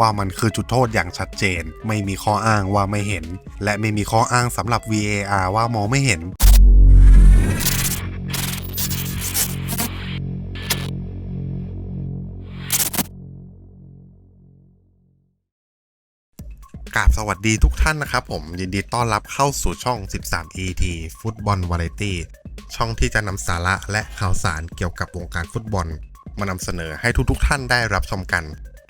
ว่ามันคือจุดโทษอย่างชัดเจน ไม่มีข้ออ้างว่าไม่เห็น และไม่มีข้ออ้างสำหรับ VAR ว่ามองไม่เห็นกราบสวัสดีทุกท่านนะครับผม ยินดีต้อนรับเข้าสู่ช่อง 13 ET ฟุตบอลวาไรตี้ช่องที่จะนำสาระและข่าวสารเกี่ยวกับวงการฟุตบอล มานำเสนอให้ทุกๆทท่านได้รับชมกัน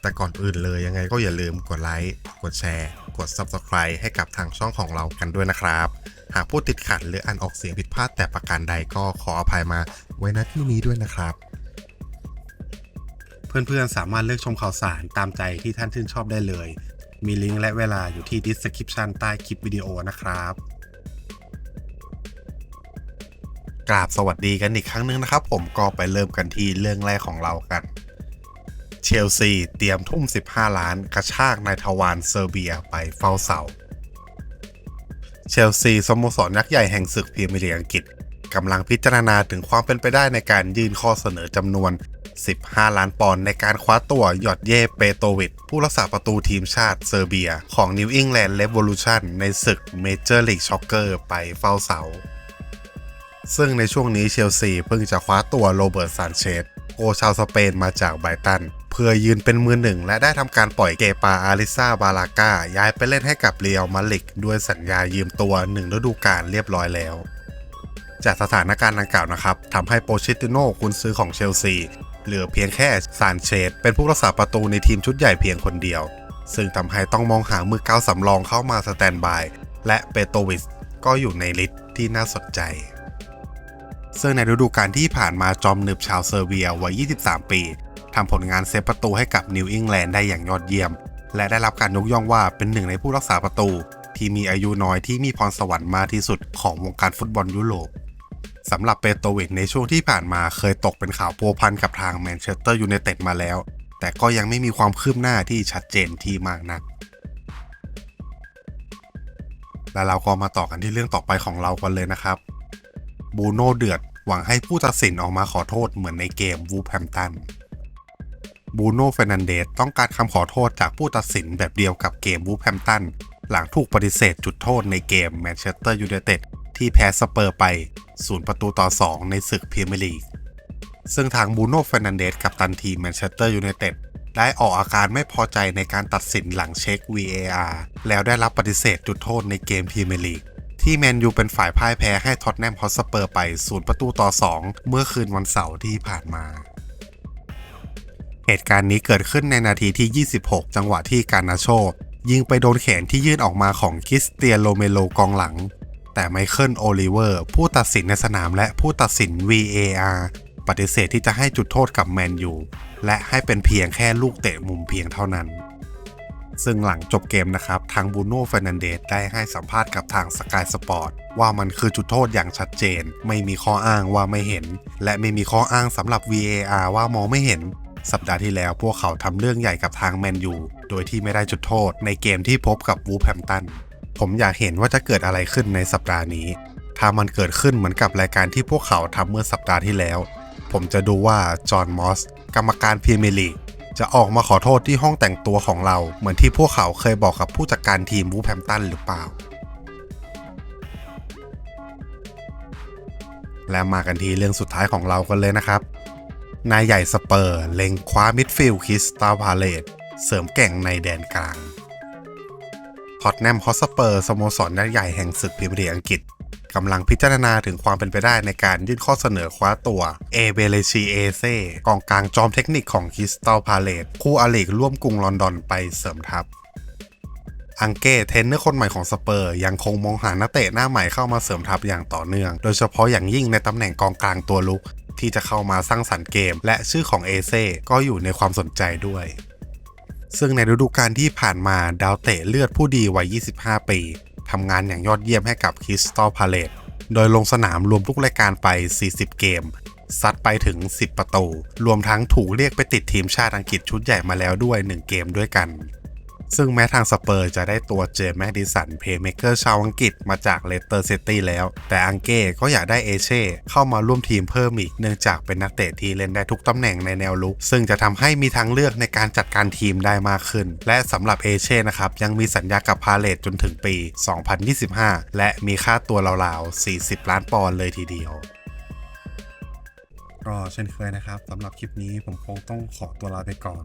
แต่ก่อนอื่นเลยยังไงก็อย่าลืมกดไลค์ กดแชร์ กด Subscribe ให้กับทางช่องของเรากันด้วยนะครับ หากผู้ติดขัดหรืออ่านออกเสียงผิดพลาดแต่ประการใดก็ขออภัยมาไว้ณที่นี้ด้วยนะครับ เพื่อนๆสามารถเลือกชมข่าวสารตามใจที่ท่านชื่นชอบได้เลย มีลิงก์และเวลาอยู่ที่ description ใต้คลิปวิดีโอนะครับกราบสวัสดีกันอีกครั้งหนึงนะครับ ผมก็ไปเริ่มกันที่เรื่องแรกของเรากัน เชลซีเตรียมทุ่ม 15 ล้านกระชากนายทวารเซอร์เบียไปเฝ้าเสา เชลซีสโมสรยักษ์ใหญ่แห่งศึกพรีเมียร์ลีกอังกฤษกำลังพิจารณาถึงความเป็นไปได้ในการยื่นข้อเสนอจำนวน 15 ล้านปอนด์ในการคว้าตัวยอดเย่เปโตวิชผู้รักษาประตูทีมชาติเซอร์เบีย ของ New England Revolution ในศึก Major League Soccer ไปเฝ้าเสา ซึ่งในช่วงนี้เชลซีเพิ่งจะคว้าตัวโรเบิร์ตซานเชส โกชาวสเปนมาจากไบรตัน เพื่อยืนเป็นมือหนึ่ง และได้ทำการปล่อยเกปาอาริซาบาลาก้าย้ายไปเล่นให้กับเรียลมาดริก ด้วยสัญญายืมตัวหนึ่งฤดูกาลเรียบร้อยแล้ว จากสถานการณ์ดังกล่าวนะครับทำให้โปชิติโน่กุนซื้อของเชลซีเหลือเพียงแค่ซานเชสเป็นผู้รักษาประตูในทีมชุดใหญ่เพียงคนเดียว ซึ่งทำให้ต้องมองหามือเก้าสำรองเข้ามาสแตนบาย และเปโตวิสก็อยู่ในลิสต์ที่น่าสนใจ ซึ่งในฤดูกาลที่ผ่านมาจอมหนึบชาวเซอร์เบียวัย 23 ปีทำผลงานเซฟประตูให้กับนิวอิงแลนด์ได้อย่างยอดเยี่ยม และได้รับการยกย่องว่าเป็นหนึ่งในผู้รักษาประตู ที่มีอายุน้อยที่มีพรสวรรค์มากที่สุดของวงการฟุตบอลยุโรปสำหรับเปโตวิชในช่วงที่ผ่านมาเคยตกเป็นข่าวโพพันกับทางแมนเชสเตอร์ยูไนเต็ดมาแล้ว แต่ก็ยังไม่มีความคืบหน้าที่ชัดเจนที่มากนัก และเราก็มาต่อกันที่เรื่องต่อไปของเรากันเลยนะครับ บูโน่เดือด หวังให้ผู้ตัดสินออกมาขอโทษเหมือนในเกมวูแฮมตันบูโน่เฟรนันเดสต้องการคำขอโทษจากผู้ตัดสินแบบเดียวกับเกมวูแฮมตันหลังถูกปฏิเสธจุดโทษในเกมแมนเชสเตอร์ยูไนเต็ดที่แพ้สเปอร์ไป 0 ประตูต่อ 2 ในศึกพรีเมียร์ลีก ซึ่งทางบูโน่เฟรนันเดสกับตันทีมแมนเชสเตอร์ยูไนเต็ดได้ออกอาการไม่พอใจในการตัดสินหลังเช็ค VAR แล้วได้รับปฏิเสธจุดโทษในเกมพรีเมียร์ลีก ที่แมนยูเป็นฝ่ายพ่ายแพ้ให้ท็อตแนมฮอตสเปอร์ไป0ประตูต่อ 2 เมื่อคืนวันเสาร์ที่ผ่านมา เหตุการณ์นี้เกิดขึ้นในนาทีที่ 26 จังหวะที่การนาโช ยิงไปโดนแขนที่ยื่นออกมาของคริสเตียโรเมโลกองหลัง แต่ไมเคิลโอลิเวอร์ ผู้ตัดสินในสนามและผู้ตัดสิน VAR ปฏิเสธที่จะให้จุดโทษกับแมนยูและให้เป็นเพียงแค่ลูกเตะมุมเพียงเท่านั้น ซึ่งหลังจบเกมนะครับ ทางบูโน่เฟรนันเดสได้ให้สัมภาษณ์กับทางสกายสปอร์ตว่ามันคือจุดโทษอย่างชัดเจน ไม่มีข้ออ้างว่าไม่เห็น และไม่มีข้ออ้างสำหรับ VAR ว่ามองไม่เห็น สัปดาห์ที่แล้วพวกเขาทำเรื่องใหญ่กับทางแมนยูโดยที่ไม่ได้จุดโทษในเกมที่พบกับวูแฮมตันผมอยากเห็นว่าจะเกิดอะไรขึ้นในสัปดาห์นี้ ถ้ามันเกิดขึ้นเหมือนกับรายการที่พวกเขาทำเมื่อสัปดาห์ที่แล้ว ผมจะดูว่าจอห์นมอสกรรมการพรีเมียร์ลีก จะออกมาขอโทษที่ห้องแต่งตัวของเรา เหมือนที่พวกเขาเคยบอกกับผู้จัดการทีมวูแฮมตันหรือเปล่า และมากันที่เรื่องสุดท้ายของเรากันเลยนะครับ นายใหญ่สเปอร์เล็งคว้ามิดฟิลด์คิสตัลพาเลตเสริมแก่งในแดนกลางท็อตแนมฮอสเปอร์สโมสรยักษ์ใหญ่แห่งศึกพรีเมียร์อังกฤษ กำลังพิจารณาถึงความเป็นไปได้ในการยื่นข้อเสนอคว้าตัวเอเบเลชีเอเซกองกลางจอมเทคนิคของคริสตัลพาเลตคู่อลีกร่วมกรุงลอนดอนไปเสริมทัพอังเก้เทรนเนอร์คนใหม่ของสเปอร์ ยังคงมองหานักเตะหน้าใหม่เข้ามาเสริมทัพอย่างต่อเนื่อง โดยเฉพาะอย่างยิ่งในตำแหน่งกองกลางตัวลุก ที่จะเข้ามาสร้างสรรค์เกม และชื่อของเอเซ่ก็อยู่ในความสนใจด้วย ซึ่งในฤดูกาลที่ผ่านมาดาวเตะเลือดผู้ดีวัย 25 ปี ทำงานอย่างยอดเยี่ยมให้กับคริสตัลพาเลตโดยลงสนามรวมทุกรายการไป 40 เกม ซัดไปถึง 10 ประตู รวมทั้งถูกเรียกไปติดทีมชาติอังกฤษชุดใหญ่มาแล้วด้วย 1 เกมด้วยกัน ซึ่งแม้ทางสเปอร์จะได้ตัวเจมส์แมดดิสันเพย์เมเกอร์ชาวอังกฤษมาจากเลสเตอร์ซิตี้แล้ว แต่อังเก้ก็อยากได้เอเช่เข้ามาร่วมทีมเพิ่มอีก เนื่องจากเป็นนักเตะที่เล่นได้ทุกตำแหน่งในแนวลุก ซึ่งจะทำให้มีทางเลือกในการจัดการทีมได้มากขึ้น และสำหรับเอเช่นะครับ ยังมีสัญญากับพาเลตจนถึงปี 2025 และมีค่าตัวราวๆ 40 ล้านปอนด์เลยทีเดียวก็เช่นเคยนะครับสำหรับคลิปนี้ผมคงต้องขอตัวลาไปก่อน